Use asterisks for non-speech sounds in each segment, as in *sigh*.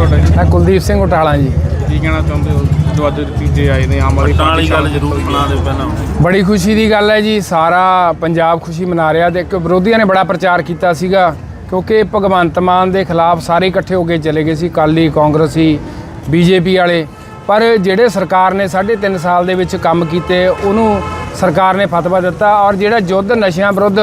ਤੁਹਾਡਾ ਜੀ? ਮੈਂ ਕੁਲਦੀਪ ਸਿੰਘ ਉਟਾਲਾ ਜੀ। ਕੀ ਕਹਿਣਾ ਚਾਹੁੰਦੇ ਹੋ? ਜੋ ਅੱਜ ਨਤੀਜੇ ਆਏ ਨੇ ਆਮ ਆਦਮੀ ਪਾਰਟੀ ਗੱਲ ਜ਼ਰੂਰ ਸੁਣਾ ਦੇ ਪਹਿਲਾਂ। ਬੜੀ ਖੁਸ਼ੀ ਦੀ ਗੱਲ ਹੈ ਜੀ ਸਾਰਾ ਪੰਜਾਬ ਖੁਸ਼ੀ ਮਨਾ ਰਿਹਾ ਤੇ ਇੱਕ ਵਿਰੋਧੀਆਂ ਨੇ ਬੜਾ ਪ੍ਰਚਾਰ ਕੀਤਾ ਸੀਗਾ ਕਿਉਂਕਿ ਭਗਵੰਤ ਮਾਨ ਦੇ ਖਿਲਾਫ ਸਾਰੇ ਇਕੱਠੇ ਹੋ ਕੇ ਚਲੇ ਗਏ ਸੀ ਕਾਲੀ ਕਾਂਗਰਸੀ ਬੀਜੇਪੀ ਵਾਲੇ। ਪਰ ਜਿਹੜੇ ਸਰਕਾਰ ਨੇ 3.5 ਸਾਲ ਦੇ ਵਿੱਚ ਕੰਮ ਕੀਤੇ ਉਹਨੂੰ ਸਰਕਾਰ ਨੇ ਫਤਵਾ ਦਿੱਤਾ ਔਰ ਜਿਹੜਾ ਯੁੱਧ ਨਸ਼ਿਆਂ ਵਿਰੁੱਧ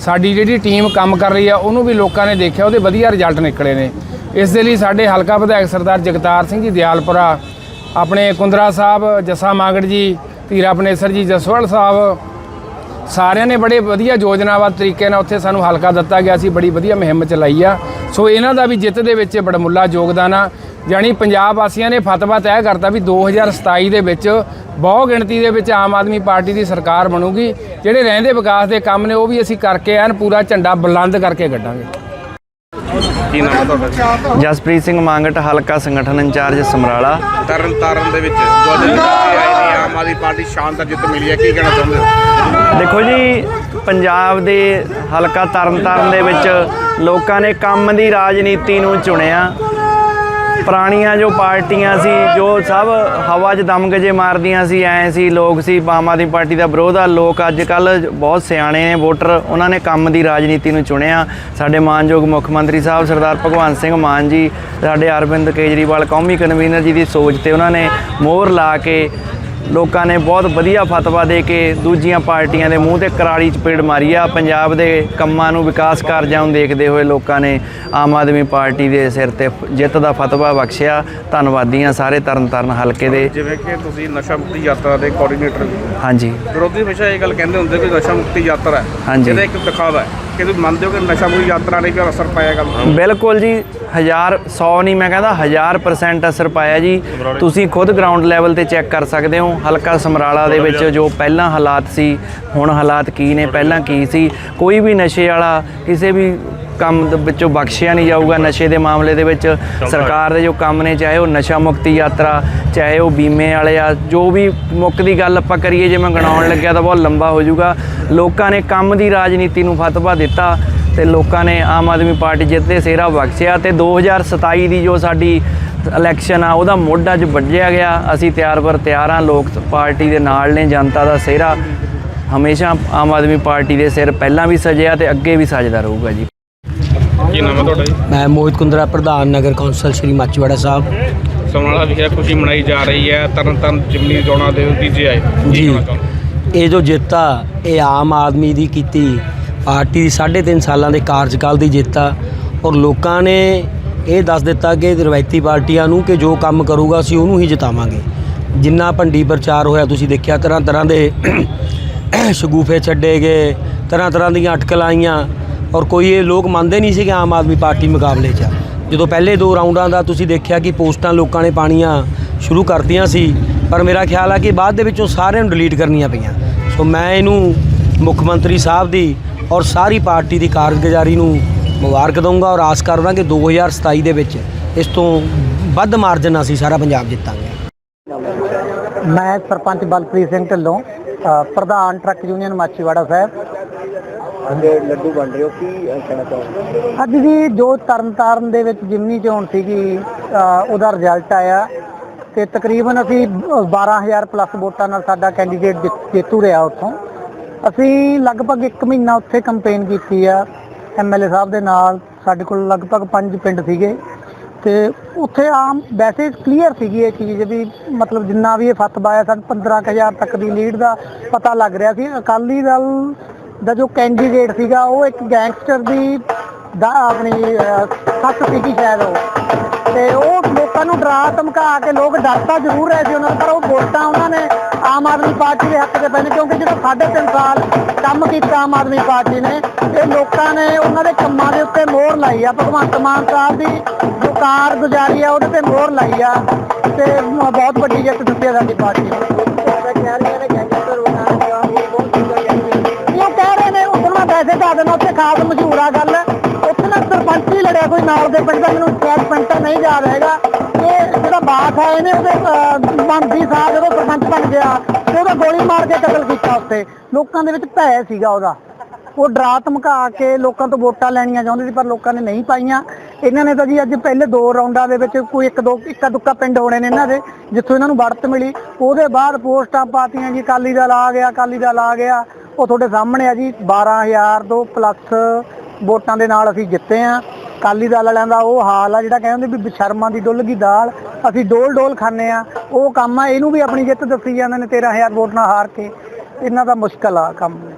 ਸਾਡੀ ਜਿਹੜੀ ਟੀਮ ਕੰਮ ਕਰ ਰਹੀ ਆ ਉਹਨੂੰ ਵੀ ਲੋਕਾਂ ਨੇ ਦੇਖਿਆ ਉਹਦੇ ਵਧੀਆ ਰਿਜ਼ਲਟ ਨਿਕਲੇ ਨੇ। ਇਸ ਦੇ ਲਈ ਸਾਡੇ ਹਲਕਾ ਵਿਧਾਇਕ ਸਰਦਾਰ ਜਗਤਾਰ ਸਿੰਘ ਜੀ ਦਿਆਲਪੁਰਾ, ਆਪਣੇ ਕੁੰਦਰਾ ਸਾਹਿਬ, ਜੱਸਾ ਮਾਗੜ ਜੀ, ਧੀਰਾ ਪਨੇਸਰ ਜੀ ਜਸਵਾਲ ਸਾਹਿਬ, ਸਾਰਿਆਂ ਨੇ ਬੜੇ ਵਧੀਆ ਯੋਜਨਾਬੱਧ ਤਰੀਕੇ ਨਾਲ ਉੱਥੇ ਸਾਨੂੰ ਹਲਕਾ ਦਿੱਤਾ ਗਿਆ ਸੀ, ਬੜੀ ਵਧੀਆ ਮੁਹਿੰਮ ਚਲਾਈ ਆ। ਸੋ ਇਹਨਾਂ ਦਾ ਵੀ ਜਿੱਤ ਦੇ ਵਿੱਚ ਬੜਮੁੱਲਾ ਯੋਗਦਾਨ ਆ। ਜਾਣੀ ਪੰਜਾਬ ਵਾਸੀਆਂ ਨੇ ਫਤਵਾ ਤੈਅ ਕਰਤਾ ਵੀ 2027 ਦੇ ਵਿੱਚ ਬਹੁ ਗਿਣਤੀ ਦੇ ਵਿੱਚ ਆਮ ਆਦਮੀ ਪਾਰਟੀ ਦੀ ਸਰਕਾਰ ਬਣੂਗੀ। ਜਿਹੜੇ ਰਹਿੰਦੇ ਵਿਕਾਸ ਦੇ ਕੰਮ ਨੇ ਉਹ ਵੀ ਅਸੀਂ ਕਰਕੇ ਐਨ ਪੂਰਾ ਝੰਡਾ ਬੁਲੰਦ ਕਰਕੇ ਕੱਢਾਂਗੇ। ਕੀ ਨਾਮ ਹੈ ਤੁਹਾਡਾ ਜਸਪ੍ਰੀਤ ਸਿੰਘ ਮੰਗਟ ਹਲਕਾ ਸੰਗਠਨ ਇੰਚਾਰਜ ਸਮਰਾਲਾ। ਤਰਨ ਤਾਰਨ ਦੇ ਵਿੱਚ ਜੋ ਅੱਜ ਨਤੀਜੇ ਆਏ ਨੇ ਆਮ ਆਦਮੀ ਪਾਰਟੀ ਸ਼ਾਨਦਾਰ ਜਿੱਤ ਮਿਲੀ ਹੈ ਕੀ ਕਹਿਣਾ ਚਾਹੁੰਦੇ ਹੋ? ਦੇਖੋ ਜੀ ਪੰਜਾਬ ਦੇ ਹਲਕਾ ਤਰਨਤਾਰਨ ਦੇ ਵਿੱਚ ਲੋਕਾਂ ਨੇ ਕੰਮ ਦੀ ਰਾਜਨੀਤੀ ਨੂੰ ਚੁਣਿਆ। ਪੁਰਾਣੀਆਂ ਜੋ ਪਾਰਟੀਆਂ ਸੀ, ਜੋ ਸਭ ਹਵਾ 'ਚ ਦਮ ਗਜੇ ਮਾਰਦੀਆਂ ਸੀ, ਐ ਸੀ, ਲੋਕ ਸੀ ਆਮ ਆਦਮੀ ਪਾਰਟੀ ਦਾ ਵਿਰੋਧ ਆ, ਲੋਕ ਅੱਜ ਕੱਲ ਬਹੁਤ ਸਿਆਣੇ ਨੇ, ਵੋਟਰ ਉਹਨਾਂ ਨੇ ਕੰਮ ਦੀ ਰਾਜਨੀਤੀ ਨੂੰ ਚੁਣਿਆ। ਸਾਡੇ ਮਾਨਯੋਗ ਮੁੱਖ ਮੰਤਰੀ ਸਾਹਿਬ ਸਰਦਾਰ ਭਗਵੰਤ ਸਿੰਘ ਮਾਨ ਜੀ, ਸਾਡੇ ਅਰਵਿੰਦ ਕੇਜਰੀਵਾਲ ਕੌਮੀ ਕਨਵੀਨਰ ਜੀ ਦੀ ਸੋਚ ਤੇ ਉਹਨਾਂ ਨੇ ਮੋਹਰ ਲਾ ਕੇ ਲੋਕਾਂ ਨੇ ਬਹੁਤ ਵਧੀਆ ਫਤਵਾ ਦੇ ਕੇ ਦੂਜੀਆਂ ਪਾਰਟੀਆਂ ਦੇ ਮੂੰਹ ਤੇ ਕਰਾਲੀ ਚਪੇੜ ਮਾਰੀ ਆ। ਪੰਜਾਬ ਦੇ ਕੰਮਾਂ ਨੂੰ ਵਿਕਾਸ ਕਾਰਜਾਂ ਨੂੰ ਦੇਖਦੇ ਹੋਏ ਲੋਕਾਂ ਨੇ ਆਮ ਆਦਮੀ ਪਾਰਟੀ ਦੇ ਸਿਰ ਤੇ ਜਿੱਤ ਦਾ ਫਤਵਾ ਬਖਸ਼ਿਆ। ਧੰਨਵਾਦੀ ਹਾਂ ਸਾਰੇ ਤਰਨਤਾਰਨ ਹਲਕੇ ਦੇ। ਜਿਵੇਂ ਕਿ ਤੁਸੀਂ ਨਸ਼ਾ ਮੁਕਤੀ ਯਾਤਰਾ ਦੇ ਕੋਆਰਡੀਨੇਟਰ। ਹਾਂਜੀ। ਵਿਰੋਧੀ ਹਮੇਸ਼ਾ ਇਹ ਗੱਲ ਕਹਿੰਦੇ ਹੁੰਦੇ ਵੀ ਨਸ਼ਾ ਮੁਕਤੀ ਯਾਤਰਾ ਹੈ। ਹਾਂਜੀ। ਇਹਦਾ ਇੱਕ ਦਿਖਾਵਾ ਹੈ। ਕਿ ਤੁਸੀਂ ਮੰਨਦੇ ਹੋ ਕਿ ਨਸ਼ਾ ਮੁਕਤੀ ਯਾਤਰਾ ਨੇ ਵੀ ਅਸਰ ਪਾਇਆ ਗੱਲ? ਬਿਲਕੁਲ ਜੀ ਹਜ਼ਾਰ 100 ਨਹੀਂ ਮੈਂ ਕਹਿੰਦਾ 1000% ਅਸਰ ਪਾਇਆ ਜੀ। ਤੁਸੀਂ ਖੁਦ ਗਰਾਊਂਡ ਲੈਵਲ ਤੇ ਚੈੱਕ ਕਰ ਸਕਦੇ ਹੋ ਹਲਕਾ ਸਮਰਾਲਾ ਦੇ ਵਿੱਚ ਜੋ ਪਹਿਲਾਂ ਹਾਲਾਤ ਸੀ ਹੁਣ ਹਾਲਾਤ ਕੀ ਨੇ ਪਹਿਲਾਂ ਕੀ ਸੀ ਕੋਈ ਵੀ ਨਸ਼ੇ ਵਾਲਾ ਕਿਸੇ ਵੀ ਕੰਮ ਦੇ ਵਿੱਚੋਂ ਬਖਸ਼ਿਆ ਨਹੀਂ ਜਾਊਗਾ ਨਸ਼ੇ ਦੇ ਮਾਮਲੇ ਦੇ ਵਿੱਚ। ਸਰਕਾਰ ਦੇ ਜੋ ਕੰਮ ਨੇ ਚਾਹੇ ਉਹ ਨਸ਼ਾ ਮੁਕਤੀ ਯਾਤਰਾ ਚਾਹੇ ਉਹ ਬੀਮੇ ਵਾਲੇ ਆ ਜੋ ਵੀ ਮੁੱਕ ਦੀ ਗੱਲ ਆਪਾਂ ਕਰੀਏ ਜੇ ਮੈਂ ਗਣਾਉਣ ਲੱਗਿਆ ਤਾਂ ਬਹੁਤ ਲੰਬਾ ਹੋ ਜਾਊਗਾ। ਲੋਕਾਂ ਨੇ ਕੰਮ ਦੀ ਰਾਜਨੀਤੀ ਨੂੰ ਫਤਵਾ ਦਿੱਤਾ ਤੇ ਲੋਕਾਂ ਨੇ ਆਮ ਆਦਮੀ ਪਾਰਟੀ ਜਿੱਤ ਸਿਹਰਾ ਬਖਸ਼ਿਆ ਤੇ 2027 ਦੀ ਜੋ ਸਾਡੀ ਇਲੈਕਸ਼ਨ ਆ ਉਹਦਾ ਮੁੱਢ ਅੱਜ ਵੱਢਿਆ ਗਿਆ। ਅਸੀਂ ਤਿਆਰ ਬਰ ਤਿਆਰ ਹਾਂ ਲੋਕ ਪਾਰਟੀ ਦੇ ਨਾਲ ਨੇ ਜਨਤਾ ਦਾ ਸਿਹਰਾ। ਹਮੇਸ਼ਾ ਆਮ ਆਦਮੀ ਪਾਰਟੀ ਦੇ ਸਿਰ ਪਹਿਲਾਂ ਵੀ ਸਜਿਆ ਤੇ ਅੱਗੇ ਵੀ ਸਜਦਾ ਰਹੂਗਾ ਜੀ। ਕੀ ਨਾਮ ਹੈ ਤੁਹਾਡਾ ਜੀ? ਮੈਂ ਮੋਹਿਤ ਕੁੰਦਰਾ ਪ੍ਰਧਾਨ ਨਗਰ ਕੌਂਸਲ ਸ਼੍ਰੀ ਮਾਚੀਵਾੜਾ ਸਾਹਿਬ। ਸਮਰਾਲਾ ਵਿਖੇ ਖੁਸ਼ੀ ਮਨਾਈ ਜਾ ਰਹੀ ਹੈ। ਤਰਨ ਤਾਰਨ ਜਿਮਨੀ ਚੋਣਾਂ ਦੇ ਨਤੀਜੇ ਆਏ। ਕੀ ਜੀ। ਕਹਿਣਾ ਇਹ ਜੋ ਜਿੱਤ ਆ ਇਹ ਆਮ ਆਦਮੀ ਦੀ ਕੀਤੀ ਪਾਰਟੀ ਦੀ 3.5 ਸਾਲਾਂ ਦੇ ਕਾਰਜਕਾਲ ਦੀ ਜਿੱਤ ਆ। ਔਰ ਲੋਕਾਂ ਨੇ ਇਹ ਦੱਸ ਦਿੱਤਾ ਕਿ ਰਵਾਇਤੀ ਪਾਰਟੀਆਂ ਨੂੰ ਕਿ ਜੋ ਕੰਮ ਕਰੂਗਾ ਅਸੀਂ ਉਹਨੂੰ ਹੀ ਜਿਤਾਵਾਂਗੇ। ਜਿੰਨਾ ਭੰਡੀ ਪ੍ਰਚਾਰ ਹੋਇਆ ਤੁਸੀਂ ਦੇਖਿਆ ਤਰ੍ਹਾਂ ਤਰ੍ਹਾਂ ਦੇ *coughs* ਸ਼ਗੂਫੇ ਛੱਡੇ ਗਏ ਤਰ੍ਹਾਂ ਤਰ੍ਹਾਂ ਦੀਆਂ ਅਟਕਲਾਂ ਆਈਆਂ। ਔਰ ਕੋਈ ਇਹ ਲੋਕ ਮੰਨਦੇ ਨਹੀਂ ਸੀ ਕਿ ਆਮ ਆਦਮੀ ਪਾਰਟੀ ਮੁਕਾਬਲੇ 'ਚ। ਜਦੋਂ ਪਹਿਲੇ ਦੋ ਰਾਊਂਡਾਂ ਦਾ ਤੁਸੀਂ ਦੇਖਿਆ ਕਿ ਪੋਸਟਾਂ ਲੋਕਾਂ ਨੇ ਪਾਣੀਆਂ ਸ਼ੁਰੂ ਕਰਤੀਆਂ ਸੀ, ਪਰ ਮੇਰਾ ਖਿਆਲ ਆ ਕਿ ਬਾਅਦ ਦੇ ਵਿੱਚੋਂ ਸਾਰਿਆਂ ਨੂੰ ਡਿਲੀਟ ਕਰਨੀਆਂ ਪਈਆਂ। ਸੋ ਮੈਂ ਇਹਨੂੰ ਮੁੱਖ ਮੰਤਰੀ ਸਾਹਿਬ ਦੀ ਔਰ ਸਾਰੀ ਪਾਰਟੀ ਦੀ ਕਾਰਗੁਜ਼ਾਰੀ ਨੂੰ ਮੁਬਾਰਕ ਦਊਂਗਾ ਔਰ ਆਸ ਕਰਦਾ ਕਿ 2027 ਦੇ ਵਿੱਚ ਇਸ ਤੋਂ ਵੱਧ ਮਾਰਜਨ ਅਸੀਂ ਸਾਰਾ ਪੰਜਾਬ ਜਿੱਤਾਂਗੇ। ਮੈਂ ਸਰਪੰਚ ਬਲਪ੍ਰੀਤ ਸਿੰਘ ਢਿੱਲੋਂ ਪ੍ਰਧਾਨ ਟਰੱਕ ਯੂਨੀਅਨ ਮਾਚੀਵਾੜਾ ਸਾਹਿਬ। ਅੱਗੇ ਲੱਡੂ ਬਣ ਰਹੇ ਹੋ ਕੀ ਕਹਿਣਾ ਚਾਹੋਗੇ? ਅੱਜ ਦੀ ਜੋ ਤਰਨਤਾਰਨ ਦੇ ਵਿੱਚ ਜਿਮਨੀ ਚੋਣ ਸੀਗੀ ਅ, ਉਹਦਾ ਰਿਜ਼ਲਟ ਆਇਆ ਤੇ ਤਕਰੀਬਨ ਅਸੀਂ 12000 ਪਲੱਸ ਵੋਟਾਂ ਨਾਲ ਸਾਡਾ ਕੈਂਡੀਡੇਟ ਜਿੱਤ- ਜੇਤੂ ਰਿਹਾ ਉੱਥੋਂ। ਅਸੀਂ ਲਗਭਗ 1 ਮਹੀਨਾ ਉੱਥੇ ਕੰਪੇਨ ਕੀਤੀ ਆ ਐਮਐਲਏ ਸਾਹਿਬ ਦੇ ਨਾਲ ਸਾਡੇ ਕੋਲ ਲਗਭਗ 5 ਪਿੰਡ ਸੀਗੇ। ਤੇ ਉੱਥੇ ਆਮ ਵੈਸੇ ਕਲੀਅਰ ਸੀਗੀ ਇਹ ਚੀਜ਼ ਵੀ ਮਤਲਬ ਜਿੰਨਾ ਵੀ ਇਹ ਫਤਵਾ ਆਇਆ ਸਾਨੂੰ 15000 ਤੱਕ ਦੀ ਲੀਡ ਦਾ ਪਤਾ ਲੱਗ ਰਿਹਾ ਸੀ। ਅਕਾਲੀ ਦਲ ਦਾ ਜੋ ਕੈਂਡੀਡੇਟ ਸੀਗਾ ਉਹ ਇੱਕ ਗੈਂਗਸਟਰ ਦੀ ਦਾ ਆਪਣੀ ਅਹ, ਸੀਗੀ ਸ਼ਾਇਦ ਉਹ। ਤੇ ਉਹ ਲੋਕਾਂ ਨੂੰ ਡਰਾ ਧਮਕਾ ਕੇ ਲੋਕ ਡਰਤਾ ਜ਼ਰੂਰ ਰਹੇ ਸੀ ਉਹਨਾਂ ਪਰ ਉਹ ਵੋਟਾਂ ਉਹਨਾਂ ਨੇ ਆਮ ਆਦਮੀ ਪਾਰਟੀ ਦੇ ਹੱਕ 'ਚ ਪਏ ਕਿਉਂਕਿ ਜਦੋਂ ਸਾਢੇ ਤਿੰਨ ਸਾਲ ਕੰਮ ਕੀਤਾ ਆਮ ਆਦਮੀ ਪਾਰਟੀ ਨੇ ਇਹ ਲੋਕਾਂ ਨੇ ਉਹਨਾਂ ਦੇ ਕੰਮਾਂ ਦੇ ਉੱਤੇ ਮੋਹਰ ਲਾਈ ਆ। ਭਗਵੰਤ ਮਾਨ ਸਾਹਿਬ ਦੀ ਜੋ ਕਾਰਗੁਜ਼ਾਰੀ ਆ ਉਹਦੇ ਤੇ ਮੋਹਰ ਲਾਈ ਆ ਤੇ ਬਹੁਤ ਵੱਡੀ ਜਿੱਤ ਦਿੱਤੀ ਆ ਸਾਡੀ ਪਾਰਟੀ ਨੂੰ। ਨੇ ਉਦੋਂ ਮੈਂ ਉੱਥੇ ਖਾਸ ਮਸ਼ਹੂਰ ਆ ਗੱਲ। ਉੱਥੇ ਨਾ ਸਰਪੰਚ ਹੀ ਲੜਿਆ ਕੋਈ ਨਾਲ ਦੇ ਪਿੰਡ ਦਾ, ਮੈਨੂੰ ਸ਼ਾਇਦ ਪਿੰਡ ਨਹੀਂ ਯਾਦ ਹੈਗਾ। ਇਹ ਜਿਹੜਾ ਬਾਤ ਹੈ, ਇਹਨੇ ਉਹਦੇ ਮੰਤਰੀ ਸਾਹਿਬ ਜਦੋਂ ਸਰਪੰਚ ਬਣ ਗਿਆ, ਤੇ ਉਹਦਾ ਗੋਲੀ ਮਾਰ ਕੇ ਕਤਲ ਕੀਤਾ ਉੱਥੇ। ਲੋਕਾਂ ਦੇ ਵਿੱਚ ਭੈ ਸੀਗਾ ਉਹਦਾ। ਉਹ ਡਰਾ ਧਮਕਾ ਕੇ ਲੋਕਾਂ ਤੋਂ ਵੋਟਾਂ ਲੈਣੀਆਂ ਚਾਹੁੰਦੇ ਸੀ, ਪਰ ਲੋਕਾਂ ਨੇ ਨਹੀਂ ਪਾਈਆਂ। ਇਹਨਾਂ ਨੇ ਤਾਂ ਜੀ ਅੱਜ ਪਹਿਲੇ ਦੋ ਰਾਉਂਡਾਂ ਦੇ ਵਿੱਚ ਕੋਈ ਇੱਕ ਦੋ, ਇੱਕਾ ਦੁੱਕਾ ਪਿੰਡ ਹੋਣੇ ਨੇ ਇਹਨਾਂ ਦੇ, ਜਿੱਥੋਂ ਇਹਨਾਂ ਨੂੰ ਵੜਤ ਮਿਲੀ। ਉਹਦੇ ਬਾਅਦ ਪੋਸਟਾਂ ਪਾਤੀਆਂ ਜੀ, ਅਕਾਲੀ ਦਲ ਆ ਗਿਆ, ਅਕਾਲੀ ਦਲ ਆ ਗਿਆ। ਉਹ ਤੁਹਾਡੇ ਸਾਹਮਣੇ ਆ ਜੀ 12000 ਤੋਂ ਪਲੱਸ ਵੋਟਾਂ ਦੇ ਨਾਲ ਅਸੀਂ ਜਿੱਤੇ ਆ। ਅਕਾਲੀ ਦਲ ਵਾਲਿਆਂ ਦਾ ਉਹ ਹਾਲ ਆ, ਜਿਹੜਾ ਕਹਿੰਦੇ ਵੀ ਬਸ਼ਰਮਾਂ ਦੀ ਡੁੱਲ ਗਈ ਦਾਲ। ਅਸੀਂ ਡੋਲ ਡੋਲ ਖਾਂਦੇ ਆ। ਉਹ ਕੰਮ ਆ, ਇਹਨੂੰ ਵੀ ਆਪਣੀ ਜਿੱਤ ਦੱਸੀ ਜਾਂਦੇ ਨੇ 13000 ਵੋਟ ਨਾਲ ਹਾਰ ਕੇ। ਇਹਨਾਂ ਦਾ ਮੁਸ਼ਕਲ ਆ ਕੰਮ।